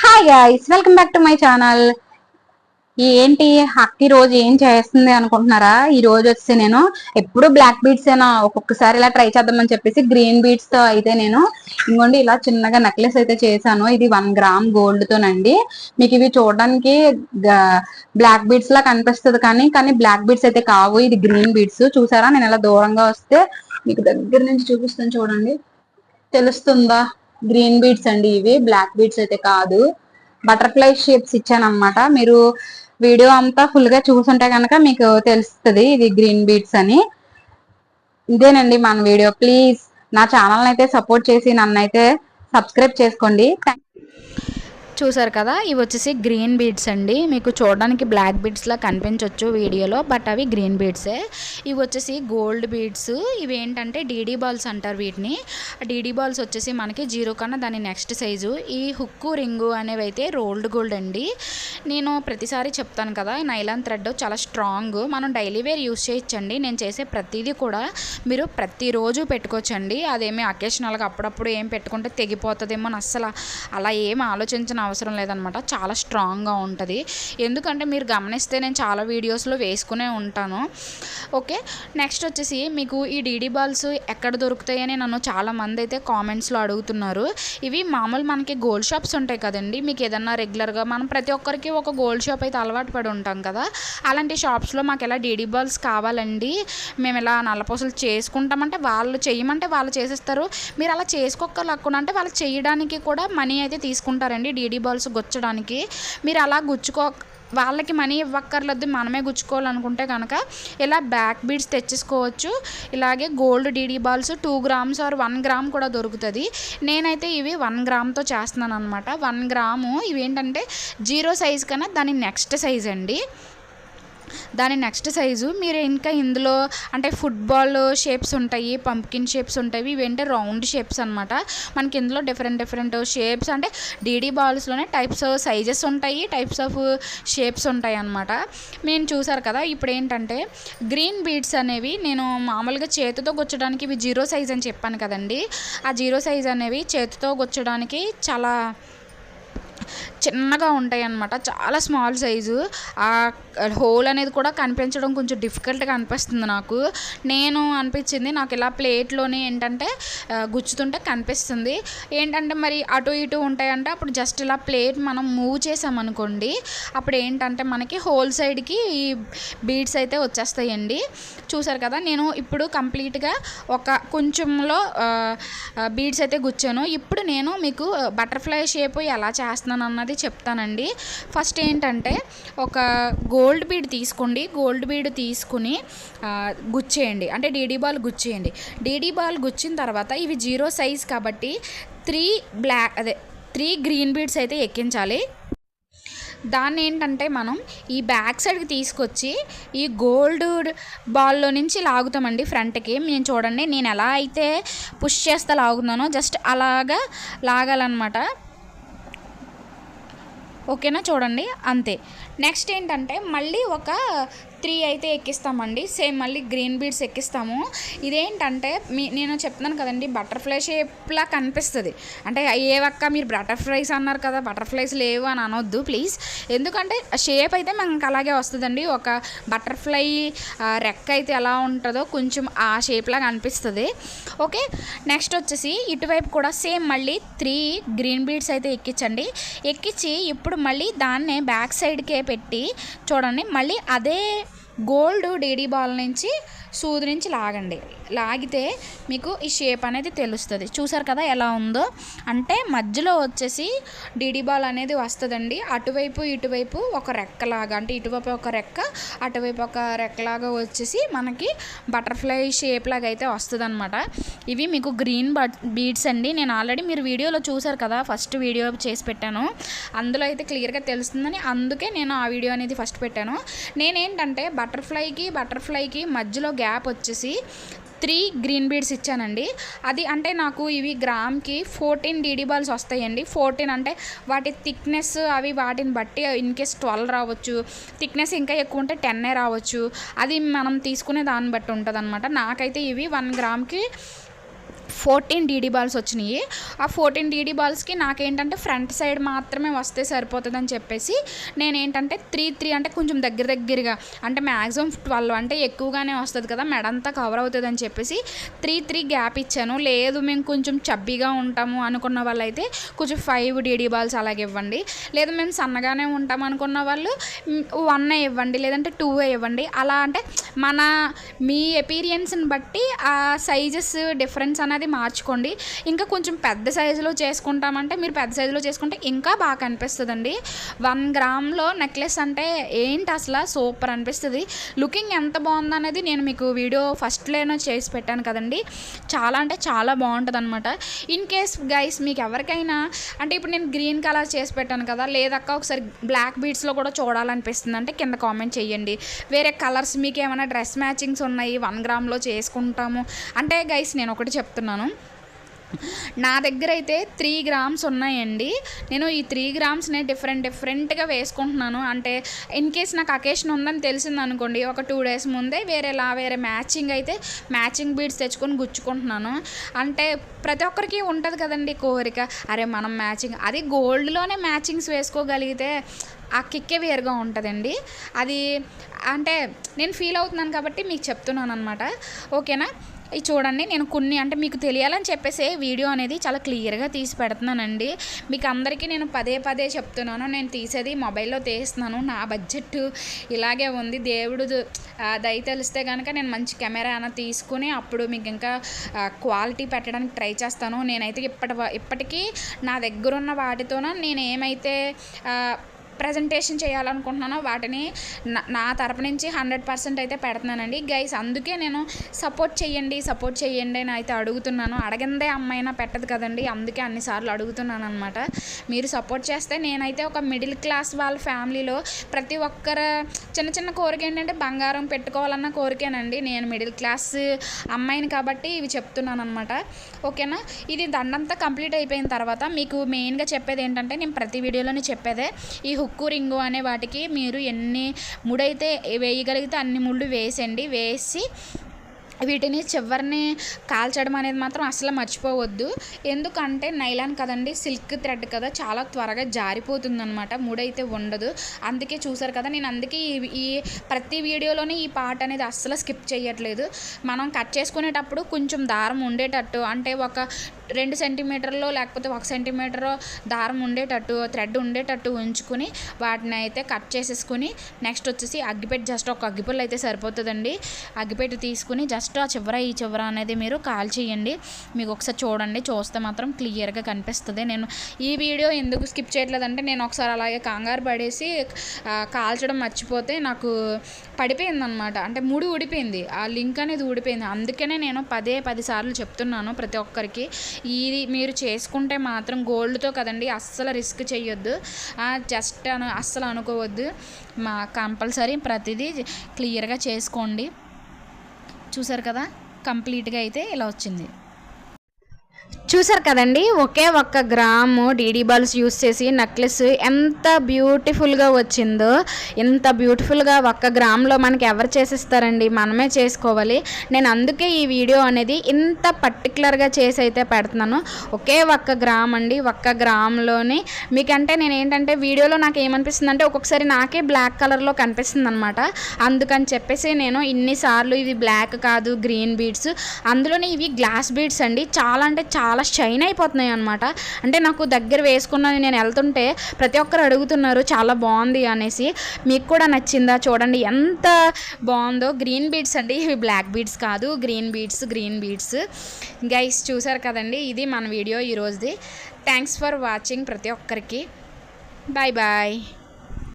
Hi guys welcome back to my channel ఏంటి హక్కి రోజు ఏం చేస్తుంది అనుకుంటున్నారా? ఈ రోజు వచ్చి నేను ఎప్పుడు బ్లాక్ బీడ్స్ ఏనా ఒక్కొక్కసారి ఇలా ట్రై చేద్దామని చెప్పేసి గ్రీన్ బీడ్స్తో అయితే నేను ఇంకోండి ఇలా చిన్నగా నెక్లెస్ అయితే చేశాను. ఇది వన్ గ్రామ్ గోల్డ్ తోనండి. మీకు ఇవి చూడడానికి బ్లాక్ బీడ్స్ లా కనిపిస్తుంది కానీ కానీ బ్లాక్ బీడ్స్ అయితే కావు. ఇది గ్రీన్ బీడ్స్ చూసారా? నేను ఇలా దూరంగా వస్తే మీకు దగ్గర నుంచి చూపిస్తాను చూడండి. తెలుస్తుందా? గ్రీన్ బీడ్స్ అండి ఇవి. బ్లాక్ బీడ్స్ అయితే కాదు. బటర్ఫ్లై షేప్స్ ఇచ్చానమాట మీరు వీడియో అంతా ఫుల్గా చూసుంటే కనుక మీకు తెలుస్తుంది ఇది గ్రీన్ బీడ్స్ అని. ఇదేనండి మన వీడియో. ప్లీజ్ నా ఛానల్ అయితే సపోర్ట్ చేసి నన్ను అయితే సబ్స్క్రైబ్ చేసుకోండి. చూసారు కదా ఇవి వచ్చేసి గ్రీన్ బీడ్స్ అండి. మీకు చూడడానికి బ్లాక్ బీడ్స్లా కనిపించవచ్చు వీడియోలో బట్ అవి గ్రీన్ బీడ్సే ఇవి వచ్చేసి గోల్డ్ బీడ్స్ ఇవి ఏంటంటే డీడీ బాల్స్ అంటారు వీటిని. డీడీ బాల్స్ వచ్చేసి మనకి జీరో కన్నా దాని నెక్స్ట్ సైజు ఈ హుక్కు రింగు అనేవి అయితే రోల్డ్ గోల్డ్ అండి. నేను ప్రతిసారి చెప్తాను కదా నైలాన్ థ్రెడ్ చాలా స్ట్రాంగ్ మనం డైలీ వేర్ యూస్ చేయొచ్చండి. నేను చేసే ప్రతిదీ కూడా మీరు ప్రతిరోజు పెట్టుకోవచ్చండి. అదేమి అకేషనల్గా అప్పుడప్పుడు ఏం పెట్టుకుంటే తెగిపోతుందేమో అని అస్సలు అలా ఏం ఆలోచించిన. అవసరం లేదనమాట. చాలా స్ట్రాంగ్గా ఉంటుంది. ఎందుకంటే మీరు గమనిస్తే నేను చాలా వీడియోస్లో వేసుకునే ఉంటాను. ఓకే? నెక్స్ట్ వచ్చేసి మీకు ఈ డీడీ బాల్స్ ఎక్కడ దొరుకుతాయని నన్ను చాలా మంది అయితే కామెంట్స్లో అడుగుతున్నారు. ఇవి మామూలు మనకి గోల్డ్ షాప్స్ ఉంటాయి కదండి. మీకు ఏదన్నా రెగ్యులర్గా మనం ప్రతి ఒక్కరికి ఒక గోల్డ్ షాప్ అయితే అలవాటు పడి ఉంటాం కదా. అలాంటి షాప్స్లో మాకు ఎలా డీడీ బాల్స్ కావాలండి? మేము ఇలా నల్లపూసలు చేసుకుంటామంటే వాళ్ళు చేయమంటే వాళ్ళు చేసేస్తారు. మీరు అలా చేసుకోగలకుండా అంటే వాళ్ళు చేయడానికి కూడా మనీ అయితే తీసుకుంటారండి. డీడీ బాల్స్ గుచ్చడానికి మీరు అలా గుచ్చుకో వాళ్ళకి మనీ ఇవ్వక్కర్లేదు మనమే గుచ్చుకోవాలనుకుంటే కనుక ఇలా బ్యాక్ బీడ్స్ తెచ్చేసుకోవచ్చు. ఇలాగే gold DD balls two grams or one gram కూడా దొరుకుతుంది. నేనైతే ఇవి వన్ గ్రామ్తో చేస్తున్నాను అనమాట వన్ గ్రాము ఇవి ఏంటంటే జీరో సైజ్ కన్నా దాని నెక్స్ట్ సైజ్ అండి. దాని నెక్స్ట్ సైజు మీరు ఇంకా ఇందులో అంటే ఫుట్బాల్ షేప్స్ ఉంటాయి పంప్కిన్ షేప్స్ ఉంటాయి ఇవేంటే రౌండ్ షేప్స్ అనమాట మనకి ఇందులో డిఫరెంట్ డిఫరెంట్ షేప్స్ అంటే డీడీ బాల్స్లోనే టైప్స్ సైజెస్ ఉంటాయి టైప్స్ ఆఫ్ షేప్స్ ఉంటాయి అనమాట నేను చూసారు కదా ఇప్పుడు ఏంటంటే గ్రీన్ బీడ్స్ అనేవి నేను మామూలుగా చేతితో గుచ్చడానికి ఇవి జీరో సైజ్ అని చెప్పాను కదండి. ఆ జీరో సైజ్ అనేవి చేతితో గుచ్చడానికి చాలా చిన్నగా ఉంటాయి అన్నమాట చాలా స్మాల్ సైజు ఆ హోల్ అనేది కూడా కనిపించడం కొంచెం డిఫికల్ట్గా అనిపిస్తుంది నాకు. నేను అనిపించింది నాకు ఇలా ప్లేట్లోనే ఏంటంటే గుచ్చుతుంటే కనిపిస్తుంది. ఏంటంటే మరి అటు ఇటు ఉంటాయంటే అప్పుడు జస్ట్ ఇలా ప్లేట్ మనం మూవ్ చేసామనుకోండి అప్పుడు ఏంటంటే మనకి హోల్ సైడ్కి ఈ బీడ్స్ అయితే వచ్చేస్తాయండి. చూసారు కదా నేను ఇప్పుడు కంప్లీట్గా ఒక కొంచెంలో బీడ్స్ అయితే గుచ్చాను. ఇప్పుడు నేను మీకు బటర్ఫ్లై షేప్ ఎలా చేస్తున్నాను అన్నది చెప్తానండి. ఫస్ట్ ఏంటంటే ఒక గోల్డ్ బీడ్ తీసుకోండి. గోల్డ్ బీడ్ తీసుకుని గుచ్చేయండి. అంటే డీడీ బాల్ గుచ్చేయండి. డీడీ బాల్ గుచ్చిన తర్వాత ఇవి జీరో సైజ్ కాబట్టి త్రీ బ్లాక్ అదే త్రీ గ్రీన్ బీడ్స్ అయితే ఎక్కించాలి. దాన్ని ఏంటంటే మనం ఈ బ్యాక్ సైడ్కి తీసుకొచ్చి ఈ గోల్డ్ బాల్లో నుంచి లాగుతామండి ఫ్రంట్కి. నేను చూడండి నేను ఎలా అయితే పుష్ చేస్తా లాగుతున్నానో జస్ట్ అలాగా లాగాలన్నమాట. ఓకేనా? చూడండి. అంతే. నెక్స్ట్ ఏంటంటే మళ్ళీ ఒక త్రీ అయితే ఎక్కిస్తామండి. సేమ్ మళ్ళీ గ్రీన్ బీడ్స్ ఎక్కిస్తాము. ఇదేంటంటే మీ నేను చెప్తున్నాను కదండి బటర్ఫ్లై షేప్లా కనిపిస్తుంది. అంటే ఏవక్క మీరు బటర్ఫ్లైస్ అన్నారు కదా బటర్ఫ్లైస్ లేవు అని అనొద్దు ప్లీజ్. ఎందుకంటే షేప్ అయితే మనకు అలాగే వస్తుందండి. ఒక బటర్ఫ్లై రెక్క అయితే ఎలా ఉంటుందో కొంచెం ఆ షేప్లాగా అనిపిస్తుంది ఓకే నెక్స్ట్ వచ్చేసి ఇటువైపు కూడా సేమ్ మళ్ళీ త్రీ గ్రీన్ బీడ్స్ అయితే ఎక్కించండి ఎక్కించి ఇప్పుడు మళ్ళీ దాన్నే బ్యాక్ సైడ్కే పెట్టి చూడండి. మళ్ళీ అదే గోల్డ్ డీడీ బాల్ నుంచి సూది నుంచి లాగండి. లాగితే మీకు ఈ షేప్ అనేది తెలుస్తుంది. చూసారు కదా ఎలా ఉందో? అంటే మధ్యలో వచ్చేసి డీడీ బాల్ అనేది వస్తుందండి. అటువైపు ఇటువైపు ఒక రెక్కలాగా అంటే ఇటువైపు ఒక రెక్క అటువైపు ఒక రెక్కలాగా వచ్చేసి మనకి బటర్ఫ్లై షేప్ లాగా అయితే వస్తుంది ఇవి మీకు గ్రీన్ బట్ బీడ్స్ అండి. నేను ఆల్రెడీ మీరు వీడియోలో చూసారు కదా ఫస్ట్ వీడియో చేసి పెట్టాను. అందులో అయితే క్లియర్గా తెలుస్తుందని అందుకే నేను ఆ వీడియో అనేది ఫస్ట్ పెట్టాను. నేనేంటంటే బటర్ఫ్లైకి బటర్ఫ్లైకి మధ్యలో గ్యాప్ వచ్చేసి త్రీ గ్రీన్ బీడ్స్ ఇచ్చానండి. అది అంటే నాకు ఇవి గ్రామ్కి ఫోర్టీన్ డీడీ బాల్స్ వస్తాయండి. ఫోర్టీన్ అంటే వాటి థిక్నెస్ అవి వాటిని బట్టి ఇన్ కేస్ ట్వెల్వ్ రావచ్చు. థిక్నెస్ ఇంకా ఎక్కువ ఉంటే టెన్నే రావచ్చు. అది మనం తీసుకునే దాన్ని బట్టి ఉంటుంది అనమాట నాకైతే ఇవి వన్ గ్రామ్కి ఫోర్టీన్ డీడీ బాల్స్ వచ్చినాయి. ఆ ఫోర్టీన్ డీడీ బాల్స్కి నాకేంటంటే ఫ్రంట్ సైడ్ మాత్రమే వస్తే సరిపోతుందని చెప్పేసి నేను ఏంటంటే త్రీ త్రీ అంటే కొంచెం దగ్గర దగ్గరగా అంటే మ్యాక్సిమం ట్వెల్వ్ అంటే ఎక్కువగానే వస్తుంది కదా మెడంతా కవర్ అవుతుంది అని చెప్పేసి త్రీ త్రీ గ్యాప్ ఇచ్చాను. లేదు మేము కొంచెం చబ్బీగా ఉంటాము అనుకున్న వాళ్ళైతే కొంచెం ఫైవ్ డీడీ బాల్స్ అలాగే ఇవ్వండి. లేదు మేము సన్నగానే ఉంటాం అనుకున్న వాళ్ళు వన్ ఇవ్వండి లేదంటే టూ ఇవ్వండి. అలా అంటే మన మీ ఎపీరియన్స్ని బట్టి ఆ సైజెస్ డిఫరెన్స్ అనేది మార్చుకోండి. ఇంకా కొంచెం పెద్ద సైజులో చేసుకుంటామంటే మీరు పెద్ద సైజులో చేసుకుంటే ఇంకా బాగా కనిపిస్తుందండి వన్ గ్రామ్లో నెక్లెస్ అంటే ఏంటి అసలు సూపర్ అనిపిస్తుంది. లుకింగ్ ఎంత బాగుందనేది నేను మీకు వీడియో ఫస్ట్లోనే చేసి పెట్టాను కదండి. చాలా అంటే చాలా బాగుంటుంది అనమాట ఇన్ కేస్ గైస్ మీకు ఎవరికైనా అంటే ఇప్పుడు నేను గ్రీన్ కలర్ చేసి పెట్టాను కదా లేదక్క ఒకసారి బ్లాక్ బీడ్స్లో కూడా చూడాలనిపిస్తుంది అంటే కింద కామెంట్ చేయండి వేరే కలర్స్ మీకు ఏమైనా డ్రెస్ మ్యాచింగ్స్ ఉన్నాయి వన్ గ్రామ్లో చేసుకుంటాము. అంటే గైస్ నేను ఒకటి చెప్తున్నాను నా దగ్గర అయితే త్రీ గ్రామ్స్ ఉన్నాయండి. నేను ఈ త్రీ గ్రామ్స్ని డిఫరెంట్ డిఫరెంట్గా వేసుకుంటున్నాను. అంటే ఇన్ కేస్ నాకు అకేషన్ ఉందని తెలిసింది అనుకోండి ఒక టూ డేస్ ముందే వేరేలా వేరే మ్యాచింగ్ అయితే మ్యాచింగ్ బీడ్స్ తెచ్చుకొని గుచ్చుకుంటున్నాను. అంటే ప్రతి ఒక్కరికి ఉంటుంది కదండి కోరిక. అరే మనం మ్యాచింగ్ అది గోల్డ్లోనే మ్యాచింగ్స్ వేసుకోగలిగితే ఆ కిక్కే వేరుగా ఉంటుందండి. అది అంటే నేను ఫీల్ అవుతున్నాను కాబట్టి మీకు చెప్తున్నాను అనమాట ఓకేనా? ఇవి చూడండి నేను కొన్ని అంటే మీకు తెలియాలని చెప్పేసి వీడియో అనేది చాలా క్లియర్గా తీసి పెడుతున్నానండి. మీకు అందరికీ నేను పదే పదే చెప్తున్నాను. నేను తీసేది మొబైల్లో తీస్తున్నాను. నా బడ్జెట్ ఇలాగే ఉంది. దేవుడు దయ తెలిస్తే కనుక నేను మంచి కెమెరా అయినా తీసుకుని అప్పుడు మీకు ఇంకా క్వాలిటీ పెట్టడానికి ట్రై చేస్తాను. నేనైతే ఇప్పటి ఇప్పటికీ నా దగ్గర ఉన్న వాటితోన నేను ఏమైతే ప్రజెంటేషన్ చేయాలనుకుంటున్నానో వాటిని నా నా తరపు నుంచి హండ్రెడ్ పర్సెంట్ అయితే పెడుతున్నానండి. గైస్ అందుకే నేను సపోర్ట్ చేయండి సపోర్ట్ చేయండి అని అయితే అడుగుతున్నాను. అడగందే అమ్మాయినా పెట్టదు కదండి అందుకే అన్నిసార్లు అడుగుతున్నాను అనమాట మీరు సపోర్ట్ చేస్తే నేనైతే ఒక మిడిల్ క్లాస్ వాళ్ళ ఫ్యామిలీలో ప్రతి ఒక్కరు చిన్న చిన్న కోరిక ఏంటంటే బంగారం పెట్టుకోవాలన్న కోరికేనండి. నేను మిడిల్ క్లాస్ అమ్మాయిని కాబట్టి ఇవి చెప్తున్నాను అనమాట ఓకేనా? ఇది దండంతా కంప్లీట్ అయిపోయిన తర్వాత మీకు మెయిన్గా చెప్పేది ఏంటంటే నేను ప్రతి వీడియోలోనే చెప్పేదే. ఈ ఉక్కు రింగు అనే వాటికి మీరు ఎన్ని ముడైతే వేయగలిగితే అన్ని ముళ్ళు వేసండి. వేసి వీటిని చివరిని కాల్చడం అనేది మాత్రం అసలు మర్చిపోవద్దు. ఎందుకంటే నైలాన్ కదండి సిల్క్ థ్రెడ్ కదా చాలా త్వరగా జారిపోతుంది అనమాట ముడైతే ఉండదు. అందుకే చూసారు కదా నేను అందుకే ఈ ఈ ప్రతి వీడియోలోనే ఈ పార్ట్ అనేది అస్సలు స్కిప్ చేయట్లేదు మనం కట్ చేసుకునేటప్పుడు కొంచెం దారం ఉండేటట్టు అంటే ఒక రెండు సెంటీమీటర్లో లేకపోతే ఒక సెంటీమీటర్ దారం ఉండేటట్టు థ్రెడ్ ఉండేటట్టు ఉంచుకుని వాటిని అయితే కట్ చేసేసుకుని నెక్స్ట్ వచ్చేసి అగ్గిపెట్టి జస్ట్ ఒక అగ్గిపుల్ల అయితే సరిపోతుందండి. అగ్గిపెట్టి తీసుకుని జస్ట్ ఆ చివర ఈ చివర అనేది మీరు కాల్ చేయండి. మీకు ఒకసారి చూడండి. చూస్తే మాత్రం క్లియర్గా కనిపిస్తుంది. నేను ఈ వీడియో ఎందుకు స్కిప్ చేయట్లేదంటే నేను ఒకసారి అలాగే కంగారు పడేసి కాల్చడం మర్చిపోతే నాకు పడిపోయిందనమాట అంటే ముడి ఊడిపోయింది. ఆ లింక్ అనేది ఊడిపోయింది. అందుకనే నేను పదే పది సార్లు చెప్తున్నాను ప్రతి ఒక్కరికి. ఇది మీరు చేసుకుంటే మాత్రం గోల్డ్తో కదండి అస్సలు రిస్క్ చేయొద్దు. జస్ట్ అను అస్సలు అనుకోవద్దు. మా కంపల్సరీ ప్రతిదీ క్లియర్గా చేసుకోండి. చూసారు కదా? కంప్లీట్గా అయితే ఇలా వచ్చింది. చూసారు కదండి? ఒకే ఒక్క గ్రాము డీడీ బాల్స్ యూస్ చేసి నెక్లెస్ ఎంత బ్యూటిఫుల్గా వచ్చిందో ఎంత బ్యూటిఫుల్గా ఒక్క గ్రామ్లో మనకి ఎవరు చేసిస్తారండి? మనమే చేసుకోవాలి. నేను అందుకే ఈ వీడియో అనేది ఇంత పర్టికులర్గా చేసి అయితే పెడుతున్నాను. ఒకే ఒక్క గ్రామ్ అండి ఒక్క గ్రామ్లోని. మీకంటే నేను ఏంటంటే వీడియోలో నాకు ఏమనిపిస్తుంది అంటే ఒక్కొక్కసారి నాకే బ్లాక్ కలర్లో కనిపిస్తుంది అనమాట అందుకని చెప్పేసి నేను ఇన్నిసార్లు ఇవి బ్లాక్ కాదు గ్రీన్ బీడ్స్. అందులోనే ఇవి గ్లాస్ బీడ్స్ అండి. చాలా అంటే చాలా చాలా షైన్ అయిపోతున్నాయి అనమాట అంటే నాకు దగ్గర వేసుకున్నది నేను వెళ్తుంటే ప్రతి ఒక్కరు అడుగుతున్నారు చాలా బాగుంది అనేసి. మీకు కూడా నచ్చిందా? చూడండి ఎంత బాగుందో. గ్రీన్ బీడ్స్ అండి. ఇవి బ్లాక్ బీడ్స్ కాదు. Green beads green beads guys చూసారు కదండి? ఇది మన వీడియో ఈరోజుది. థ్యాంక్స్ ఫర్ వాచింగ్ ప్రతి ఒక్కరికి. Bye bye